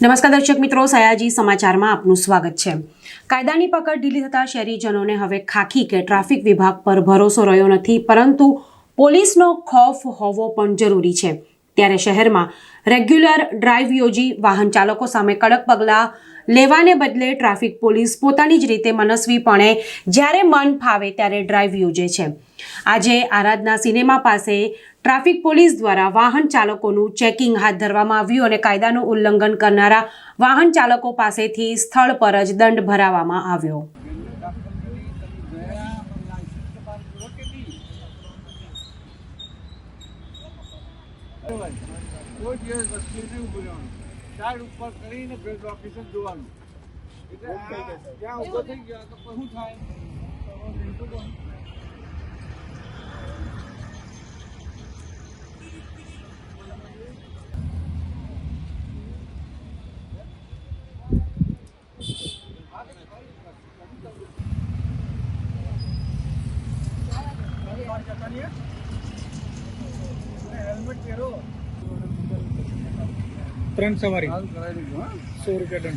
નમસ્કાર દર્શક મિત્રો, સયાજી સમાચારમાં આપનું સ્વાગત છે. કાયદાની પકડ ઢીલી થતા શહેરીજનોને હવે ખાખી કે ટ્રાફિક વિભાગ પર ભરોસો રહ્યો નથી, પરંતુ પોલીસનો ખોફ હોવો પણ જરૂરી છે. ત્યારે શહેરમાં રેગ્યુલર ડ્રાઈવ યોજી વાહન ચાલકો સામે કડક પગલાં લેવાને બદલે ટ્રાફિક પોલીસ પોતાની જ રીતે મનસ્વીપણે જ્યારે મન ફાવે ત્યારે ડ્રાઈવ યોજે છે. આજે આરાધના સિનેમા પાસે ટ્રાફિક પોલીસ દ્વારા વાહન ચાલકોનું ચેકિંગ હાથ ધરવામાં આવ્યું અને કાયદાનું ઉલ્લંઘન કરનારા વાહન ચાલકો પાસેથી સ્થળ પર જ દંડ ભરાવવામાં આવ્યો. કોઈ દિવસ વસ્તુ નહીં ઉપર કરીને ફેર ઓફિસર જોવાનું. એટલે ત્યાં થઈ ગયા, તો શું થાય? હેલ્મેટ પહેરો. ट्रेन सवारी सूर्यगढ़